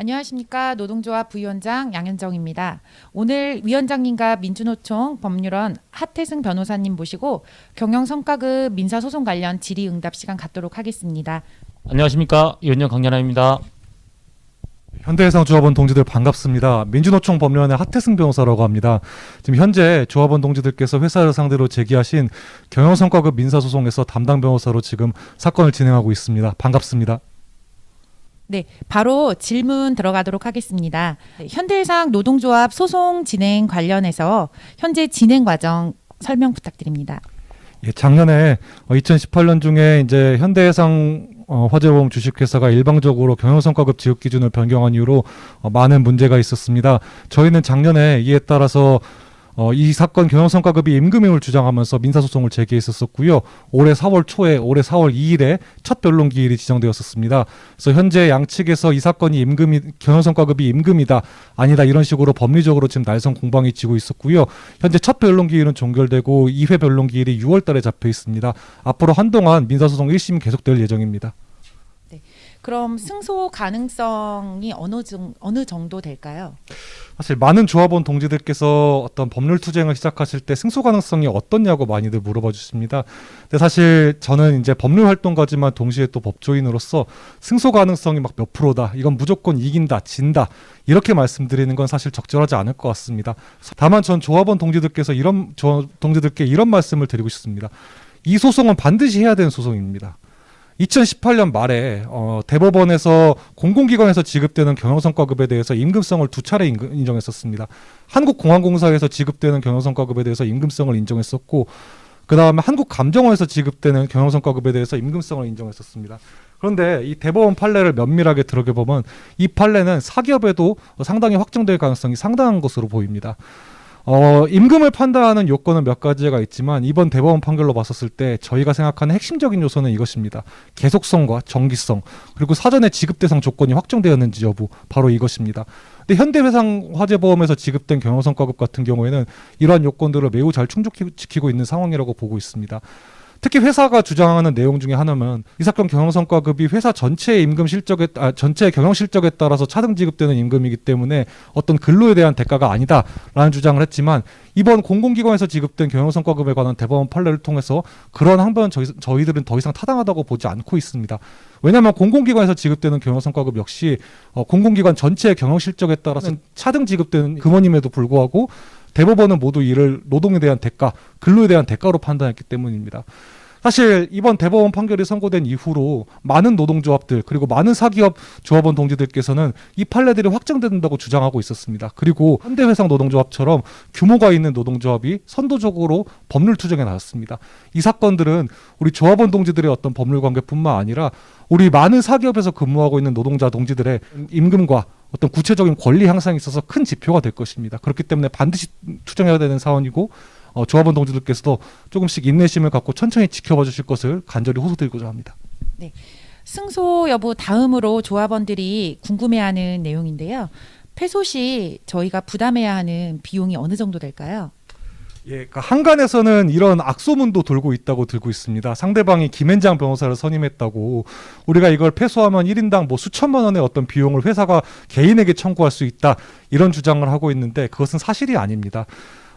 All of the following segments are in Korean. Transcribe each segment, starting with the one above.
안녕하십니까 노동조합 부위원장 양현정입니다. 오늘 위원장님과 민주노총 법률원 하태승 변호사님 모시고 경영성과급 민사소송 관련 질의응답 시간 갖도록 하겠습니다. 안녕하십니까 위원장 강연아입니다. 현대해상 조합원 동지들 반갑습니다. 민주노총 법률원의 하태승 변호사라고 합니다. 지금 현재 조합원 동지들께서 회사를 상대로 제기하신 경영성과급 민사소송에서 담당 변호사로 지금 사건을 진행하고 있습니다. 반갑습니다. 네, 바로 질문 들어가도록 하겠습니다. 네, 현대해상 노동조합 소송 진행 관련해서 현재 진행 과정 설명 부탁드립니다. 예, 작년에 2018년 중에 이제 현대해상 어, 화재보험 주식회사가 일방적으로 경영성과급 지급 기준을 변경한 이후로 어, 많은 문제가 있었습니다. 저희는 작년에 이에 따라서 어, 이 사건 경영성과급이 임금임을 주장하면서 민사소송을 제기했었고요. 올해 4월 초에 올해 4월 2일에 첫 변론 기일이 지정되었었습니다. 그래서 현재 양측에서 이 사건이 임금이 경영성과급이 임금이다 아니다 이런 식으로 법리적으로 지금 날선 공방이 지고 있었고요. 현재 첫 변론 기일은 종결되고 2회 변론 기일이 6월달에 잡혀 있습니다. 앞으로 한동안 민사소송 1심 계속될 예정입니다. 그럼 승소 가능성이 어느 정, 어느 정도 될까요? 사실 많은 조합원 동지들께서 어떤 법률 투쟁을 시작하실 때 승소 가능성이 어떻냐고 많이들 물어봐 주십니다. 근데 사실 저는 이제 법률 활동가지만 동시에 또 법조인으로서 승소 가능성이 막 몇 프로다. 이건 무조건 이긴다, 진다. 이렇게 말씀드리는 건 사실 적절하지 않을 것 같습니다. 다만 전 조합원 동지들께서 이런 조 동지들께 이런 말씀을 드리고 싶습니다. 이 소송은 반드시 해야 되는 소송입니다. 2018년 말에 어, 대법원에서 공공기관에서 지급되는 경영성과급에 대해서 임금성을 두 차례 임금, 인정했었습니다. 한국공항공사에서 지급되는 경영성과급에 대해서 임금성을 인정했었고 그 다음에 한국감정원에서 지급되는 경영성과급에 대해서 임금성을 인정했었습니다. 그런데 이 대법원 판례를 면밀하게 들여다보면 이 판례는 사기업에도 상당히 확정될 가능성이 상당한 것으로 보입니다. 어, 임금을 판단하는 요건은 몇 가지가 있지만 이번 대법원 판결로 봤었을 때 저희가 생각하는 핵심적인 요소는 이것입니다. 계속성과 정기성 그리고 사전에 지급 대상 조건이 확정되었는지 여부 바로 이것입니다. 근데 현대해상 화재보험에서 지급된 경영성과급 같은 경우에는 이러한 요건들을 매우 잘 충족시키고 있는 상황이라고 보고 있습니다. 특히 회사가 주장하는 내용 중에 하나는 이 사건 경영 성과급이 회사 전체의 임금 실적에 아, 전체의 경영 실적에 따라서 차등 지급되는 임금이기 때문에 어떤 근로에 대한 대가가 아니다라는 주장을 했지만 이번 공공기관에서 지급된 경영 성과급에 관한 대법원 판례를 통해서 그런 항변은 저희, 저희들은 더 이상 타당하다고 보지 않고 있습니다. 왜냐하면 공공기관에서 지급되는 경영 성과급 역시 어, 공공기관 전체의 경영 실적에 따라서 차등 지급되는 금원임에도 불구하고 대법원은 모두 이를 노동에 대한 대가, 근로에 대한 대가로 판단했기 때문입니다. 사실 이번 대법원 판결이 선고된 이후로 많은 노동조합들 그리고 많은 사기업 조합원 동지들께서는 이 판례들이 확정된다고 주장하고 있었습니다. 그리고 현대회상 노동조합처럼 규모가 있는 노동조합이 선도적으로 법률 투쟁에 나섰습니다. 이 사건들은 우리 조합원 동지들의 어떤 법률 관계뿐만 아니라 우리 많은 사기업에서 근무하고 있는 노동자 동지들의 임금과 어떤 구체적인 권리 향상에 있어서 큰 지표가 될 것입니다. 그렇기 때문에 반드시 투쟁해야 되는 사안이고 어, 조합원 동지들께서도 조금씩 인내심을 갖고 천천히 지켜봐 주실 것을 간절히 호소드리고자 합니다. 승소 여부 다음으로 조합원들이 궁금해하는 내용인데요. 패소 시 저희가 부담해야 하는 비용이 어느 정도 될까요? 예, 그러니까 한간에서는 이런 악소문도 돌고 있다고 들고 있습니다. 상대방이 김앤장 변호사를 선임했다고 우리가 이걸 패소하면 1인당 뭐 수천만 원의 어떤 비용을 회사가 개인에게 청구할 수 있다 이런 주장을 하고 있는데 그것은 사실이 아닙니다.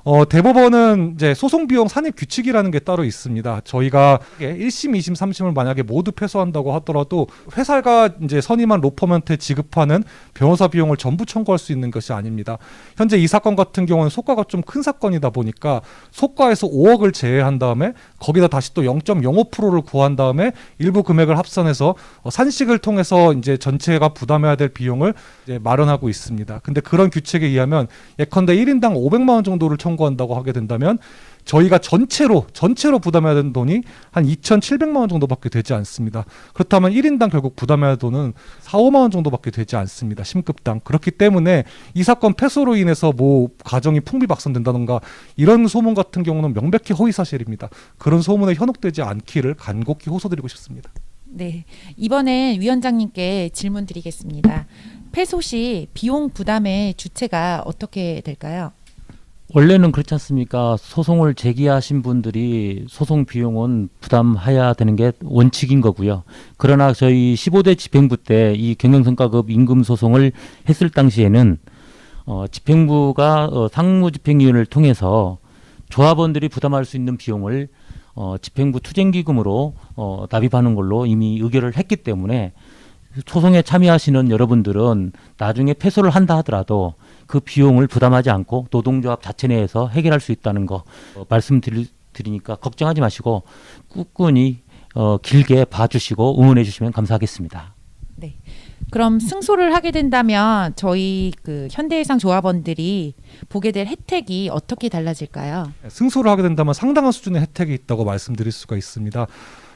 어, 대법원은 이제 소송 비용 산입 규칙이라는 게 따로 있습니다. 저희가 1심, 2심, 3심을 만약에 모두 패소한다고 하더라도 회사가 이제 선임한 로펌한테 지급하는 변호사 비용을 전부 청구할 수 있는 것이 아닙니다. 현재 이 사건 같은 경우는 소가가 좀 큰 사건이다 보니까 소가에서 5억을 제외한 다음에 거기다 다시 또 0.05%를 구한 다음에 일부 금액을 합산해서 어, 산식을 통해서 이제 전체가 부담해야 될 비용을 이제 마련하고 있습니다. 근데 그런 규칙에 의하면 예컨대 1인당 500만 원 정도를 청구 한다고 하게 된다면 저희가 전체로 전체로 부담해야 되는 돈이 한 2,700만 원 정도밖에 되지 않습니다. 그렇다면 1인당 결국 부담해야 할 돈은 4, 5만 원 정도밖에 되지 않습니다. 심급당. 그렇기 때문에 이 사건 패소로 인해서 뭐 가정이 풍비박산된다던가 이런 소문 같은 경우는 명백히 허위 사실입니다. 그런 소문에 현혹되지 않기를 간곡히 호소드리고 싶습니다. 네, 이번엔 위원장님께 질문 드리겠습니다. 패소 시 비용 부담의 주체가 어떻게 될까요? 원래는 그렇지 않습니까? 소송을 제기하신 분들이 소송 비용은 부담해야 되는 게 원칙인 거고요. 그러나 저희 15대 집행부 때 이 경영성과급 임금 소송을 했을 당시에는 어, 집행부가 어, 상무집행위원회를 통해서 조합원들이 부담할 수 있는 비용을 어, 집행부 투쟁기금으로 어, 납입하는 걸로 이미 의결을 했기 때문에 소송에 참여하시는 여러분들은 나중에 패소를 한다 하더라도 그 비용을 부담하지 않고 노동조합 자체 내에서 해결할 수 있다는 거 어, 말씀드리니까 걱정하지 마시고 꿋꿋이 어, 길게 봐주시고 응원해 주시면 감사하겠습니다. 그럼 승소를 하게 된다면 저희 그 현대해상 조합원들이 보게 될 혜택이 어떻게 달라질까요? 승소를 하게 된다면 상당한 수준의 혜택이 있다고 말씀드릴 수가 있습니다.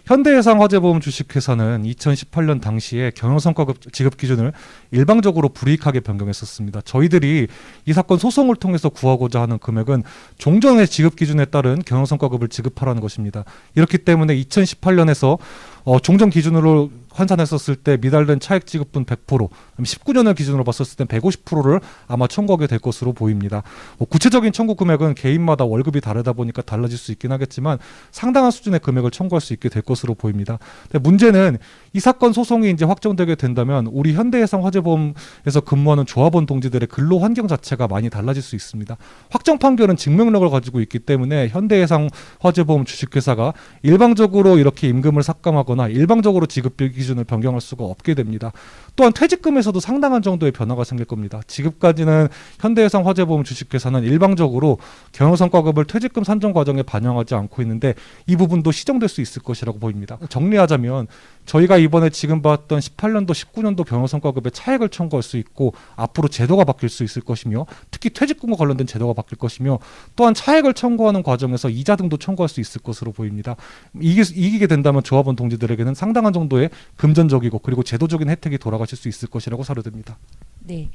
현대해상 화재보험 주식회사는 2018년 당시에 경영성과급 지급 기준을 일방적으로 불이익하게 변경했었습니다. 저희들이 이 사건 소송을 통해서 구하고자 하는 금액은 종전의 지급 기준에 따른 경영성과급을 지급하라는 것입니다. 이렇기 때문에 2018년에서 어, 종전 기준으로 환산했었을 때 미달된 차액 지급분 100%, 19년을 기준으로 봤었을 때 150%를 아마 청구하게 될 것으로 보입니다. 뭐 구체적인 청구 금액은 개인마다 월급이 다르다 보니까 달라질 수 있긴 하겠지만 상당한 수준의 금액을 청구할 수 있게 될 것으로 보입니다. 근데 문제는 이 사건 소송이 이제 확정되게 된다면 우리 현대해상 화재보험에서 근무하는 조합원 동지들의 근로 환경 자체가 많이 달라질 수 있습니다. 확정 판결은 증명력을 가지고 있기 때문에 현대해상 화재보험 주식회사가 일방적으로 이렇게 임금을 삭감하거나 일방적으로 지급 기준을 변경할 수가 없게 됩니다. 또한 퇴직금에서도 상당한 정도의 변화가 생길 겁니다. 지금까지는 현대해상 화재보험 주식회사는 일방적으로 경영성과급을 퇴직금 산정 과정에 반영하지 않고 있는데 이 부분도 시정될 수 있을 것이라고 보입니다. 정리하자면 저희가 이번에 지금 봤던 18년도, 19년도 경영성과급의 차액을 청구할 수 있고 앞으로 제도가 바뀔 수 있을 것이며 특히 퇴직금과 관련된 제도가 바뀔 것이며 또한 차액을 청구하는 과정에서 이자 등도 청구할 수 있을 것으로 보입니다. 이기, 이기게 된다면 조합원 동지들에게는 상당한 정도의 금전적이고 그리고 제도적인 혜택이 돌아가실 수 있을 것이라고 사료됩니다. 네.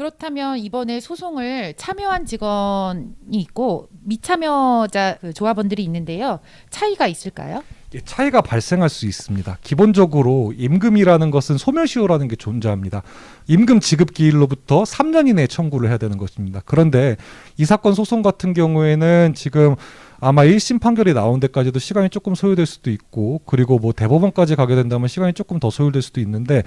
그렇다면 이번에 소송을 참여한 직원이 있고 미참여자 그 조합원들이 있는데요. 차이가 있을까요? 예, 차이가 발생할 수 있습니다. 기본적으로 임금이라는 것은 소멸시효라는 게 존재합니다. 임금 지급 기일로부터 3년 이내에 청구를 해야 되는 것입니다. 그런데 이 사건 소송 같은 경우에는 지금 아마 1심 판결이 나온 데까지도 시간이 조금 소요될 수도 있고 그리고 뭐 대법원까지 가게 된다면 시간이 조금 더 소요될 수도 있는데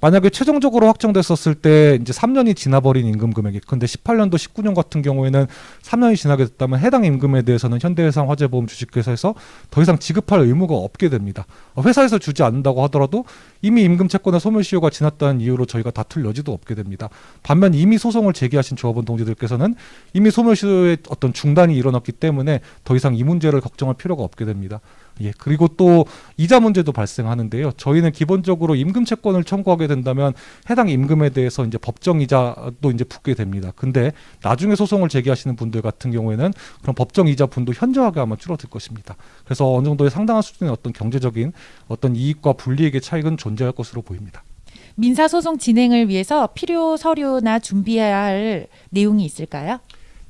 만약에 최종적으로 확정됐었을 때 이제 3년이 지나버린 임금 금액이 근데 18년도 19년 같은 경우에는 3년이 지나게 됐다면 해당 임금에 대해서는 현대해상 화재보험 주식회사에서 더 이상 지급할 의무가 없게 됩니다. 어, 회사에서 주지 않는다고 하더라도 이미 임금 채권의 소멸시효가 지났다는 이유로 저희가 다툴 여지도 없게 됩니다. 반면 이미 소송을 제기하신 조합원 동지들께서는 이미 소멸시효의 어떤 중단이 일어났기 때문에 더 이상 이 문제를 걱정할 필요가 없게 됩니다. 예, 그리고 또 이자 문제도 발생하는데요. 저희는 기본적으로 임금 채권을 청구하게 된다면 해당 임금에 대해서 이제 법정 이자도 이제 붙게 됩니다. 근데 나중에 소송을 제기하시는 분들 같은 경우에는 그런 법정 이자 분도 현저하게 아마 줄어들 것입니다. 그래서 어느 정도의 상당한 수준의 어떤 경제적인 어떤 이익과 불이익의 차익은 존재할 것으로 보입니다. 민사 소송 진행을 위해서 필요 서류나 준비해야 할 내용이 있을까요?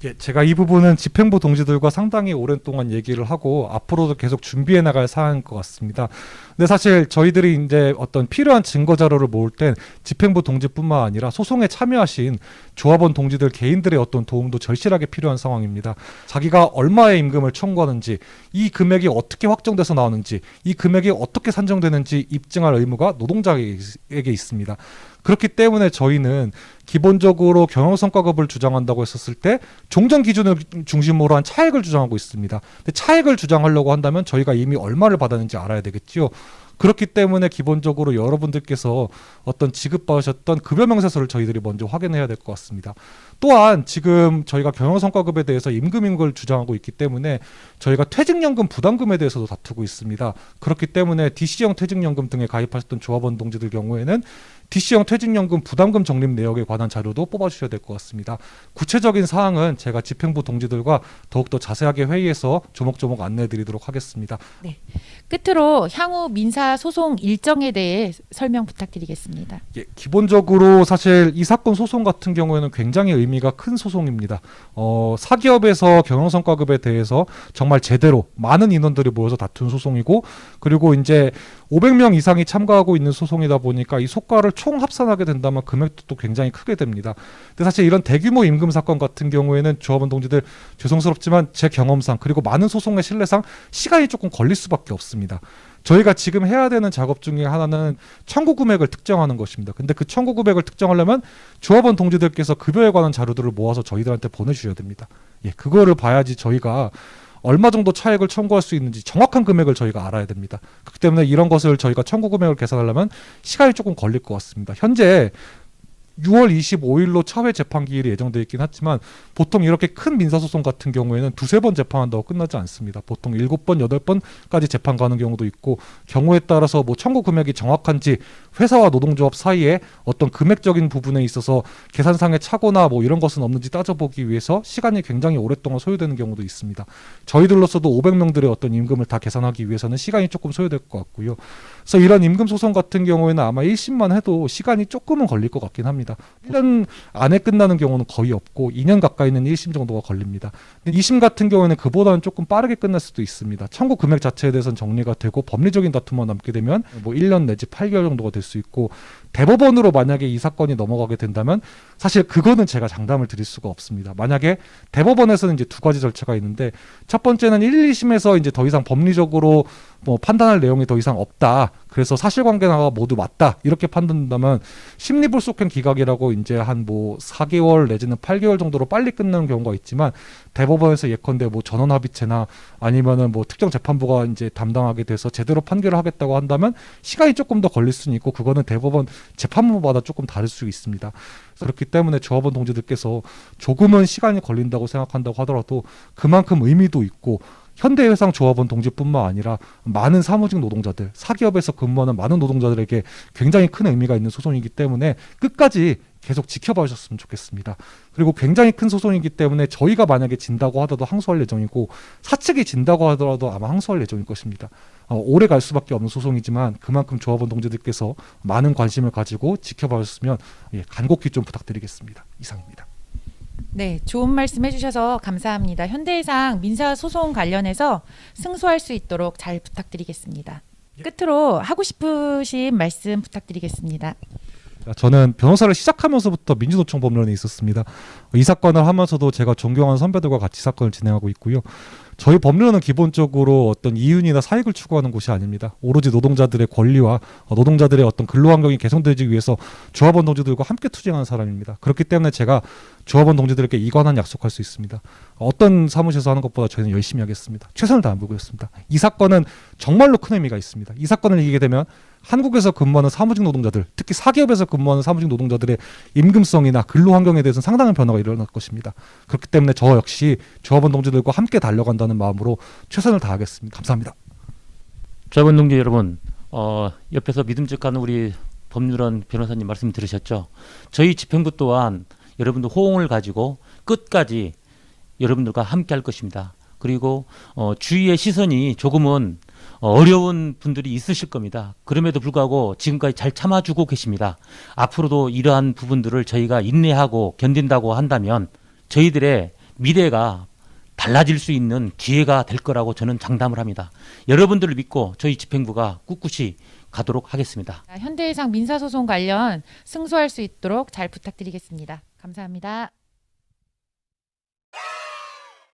예, 제가 이 부분은 집행부 동지들과 상당히 오랜 동안 얘기를 하고 앞으로도 계속 준비해 나갈 사안인 것 같습니다. 근데 사실 저희들이 이제 어떤 필요한 증거 자료를 모을 땐 집행부 동지뿐만 아니라 소송에 참여하신 조합원 동지들 개인들의 어떤 도움도 절실하게 필요한 상황입니다. 자기가 얼마의 임금을 청구하는지, 이 금액이 어떻게 확정돼서 나오는지, 이 금액이 어떻게 산정되는지 입증할 의무가 노동자에게 있습니다. 그렇기 때문에 저희는 기본적으로 경영성과급을 주장한다고 했었을 때 종전 기준을 중심으로 한 차액을 주장하고 있습니다. 근데 차액을 주장하려고 한다면 저희가 이미 얼마를 받았는지 알아야 되겠지요. 그렇기 때문에 기본적으로 여러분들께서 어떤 지급받으셨던 급여 명세서를 저희들이 먼저 확인해야 될 것 같습니다. 또한 지금 저희가 경영성과급에 대해서 임금인 걸 주장하고 있기 때문에 저희가 퇴직연금 부담금에 대해서도 다투고 있습니다. 그렇기 때문에 DC형 퇴직연금 등에 가입하셨던 조합원 동지들 경우에는 DC형 퇴직연금 부담금 적립 내역에 관한 자료도 뽑아주셔야 될 것 같습니다. 구체적인 사항은 제가 집행부 동지들과 더욱더 자세하게 회의해서 조목조목 안내해드리도록 하겠습니다. 끝으로 향후 민사 소송 일정에 대해 설명 부탁드리겠습니다. 예, 기본적으로 사실 이 사건 소송 같은 경우에는 굉장히 의미가 큰 소송입니다. 어, 사기업에서 경영성과급에 대해서 정말 제대로 많은 인원들이 모여서 다툰 소송이고 그리고 이제 500명 이상이 참가하고 있는 소송이다 보니까 이 속가를 총 합산하게 된다면 금액도 또 굉장히 크게 됩니다. 근데 사실 이런 대규모 임금 사건 같은 경우에는 조합원 동지들 죄송스럽지만 제 경험상 그리고 많은 소송의 신뢰상 시간이 조금 걸릴 수밖에 없습니다. 저희가 지금 해야 되는 작업 중에 하나는 청구 금액을 특정하는 것입니다. 근데 그 청구 금액을 특정하려면 조합원 동지들께서 급여에 관한 자료들을 모아서 저희들한테 보내주셔야 됩니다. 예, 그거를 봐야지 저희가 얼마 정도 차액을 청구할 수 있는지 정확한 금액을 저희가 알아야 됩니다. 그렇기 때문에 이런 것을 저희가 청구 금액을 계산하려면 시간이 조금 걸릴 것 같습니다. 현재 6월 25일로 차회 재판 기일이 예정되어 있긴 하지만 보통 이렇게 큰 민사소송 같은 경우에는 두세 번 재판한다고 끝나지 않습니다. 보통 7번, 8번까지 재판 가는 경우도 있고 경우에 따라서 뭐 청구 금액이 정확한지 회사와 노동조합 사이에 어떤 금액적인 부분에 있어서 계산상의 착오나 뭐 이런 것은 없는지 따져보기 위해서 시간이 굉장히 오랫동안 소요되는 경우도 있습니다. 저희들로서도 500명들의 어떤 임금을 다 계산하기 위해서는 시간이 조금 소요될 것 같고요. 그래서 이런 임금 소송 같은 경우에는 아마 1심만 해도 시간이 조금은 걸릴 것 같긴 합니다. 1년 안에 끝나는 경우는 거의 없고 2년 가까이는 1심 정도가 걸립니다. 2심 같은 경우에는 그보다는 조금 빠르게 끝날 수도 있습니다. 청구 금액 자체에 대해서는 정리가 되고 법리적인 다툼만 남게 되면 뭐 1년 내지 8개월 정도가 될 수 있고 대법원으로 만약에 이 사건이 넘어가게 된다면 사실 그거는 제가 장담을 드릴 수가 없습니다. 만약에 대법원에서는 이제 두 가지 절차가 있는데 첫 번째는 1, 2심에서 이제 더 이상 법리적으로 뭐 판단할 내용이 더 이상 없다. 그래서 사실관계가 모두 맞다. 이렇게 판단된다면 심리불속행 기각이라고 이제 한 뭐 4개월 내지는 8개월 정도로 빨리 끝나는 경우가 있지만 대법원에서 예컨대 뭐 전원합의체나 아니면은 뭐 특정 재판부가 이제 담당하게 돼서 제대로 판결을 하겠다고 한다면 시간이 조금 더 걸릴 수는 있고 그거는 대법원 재판부마다 조금 다를 수 있습니다. 그렇기 때문에 조합원 동지들께서 조금은 시간이 걸린다고 생각한다고 하더라도 그만큼 의미도 있고 현대해상 조합원 동지뿐만 아니라 많은 사무직 노동자들, 사기업에서 근무하는 많은 노동자들에게 굉장히 큰 의미가 있는 소송이기 때문에 끝까지 계속 지켜봐 주셨으면 좋겠습니다. 그리고 굉장히 큰 소송이기 때문에 저희가 만약에 진다고 하더라도 항소할 예정이고 사측이 진다고 하더라도 아마 항소할 예정일 것입니다. 어, 오래 갈 수밖에 없는 소송이지만 그만큼 조합원 동지들께서 많은 관심을 가지고 지켜봐 주셨으면 예, 간곡히 좀 부탁드리겠습니다. 이상입니다. 네, 좋은 말씀 해주셔서 감사합니다. 현대해상 민사 소송 관련해서 승소할 수 있도록 잘 부탁드리겠습니다. 끝으로 하고 싶으신 말씀 부탁드리겠습니다. 저는 변호사를 시작하면서부터 민주노총 법론에 있었습니다. 이 사건을 하면서도 제가 존경하는 선배들과 같이 사건을 진행하고 있고요. 저희 법률은 기본적으로 어떤 이윤이나 사익을 추구하는 곳이 아닙니다. 오로지 노동자들의 권리와 어, 노동자들의 어떤 근로 환경이 개선되기 위해서 조합원 동지들과 함께 투쟁하는 사람입니다. 그렇기 때문에 제가 조합원 동지들에게 이관한 약속할 수 있습니다. 어떤 사무실에서 하는 것보다 저희는 열심히 하겠습니다. 최선을 다해보겠습니다. 이 사건은 정말로 큰 의미가 있습니다. 이 사건을 이기게 되면 한국에서 근무하는 사무직 노동자들, 특히 사기업에서 근무하는 사무직 노동자들의 임금성이나 근로 환경에 대해서는 상당한 변화가 일어날 것입니다. 그렇기 때문에 저 역시 조합원 동지들과 함께 달려간다는 마음으로 최선을 다하겠습니다. 감사합니다. 조합원 동지 여러분, 어, 옆에서 믿음직한 우리 법률원 변호사님 말씀 들으셨죠? 저희 집행부 또한 여러분들 호응을 가지고 끝까지 여러분들과 함께 할 것입니다. 그리고 어, 주위의 시선이 조금은 어, 어려운 분들이 있으실 겁니다. 그럼에도 불구하고 지금까지 잘 참아주고 계십니다. 앞으로도 이러한 부분들을 저희가 인내하고 견딘다고 한다면 저희들의 미래가 달라질 수 있는 기회가 될 거라고 저는 장담을 합니다. 여러분들을 믿고 저희 집행부가 꿋꿋이 가도록 하겠습니다. 현대해상 민사 소송 관련 승소할 수 있도록 잘 부탁드리겠습니다. 감사합니다.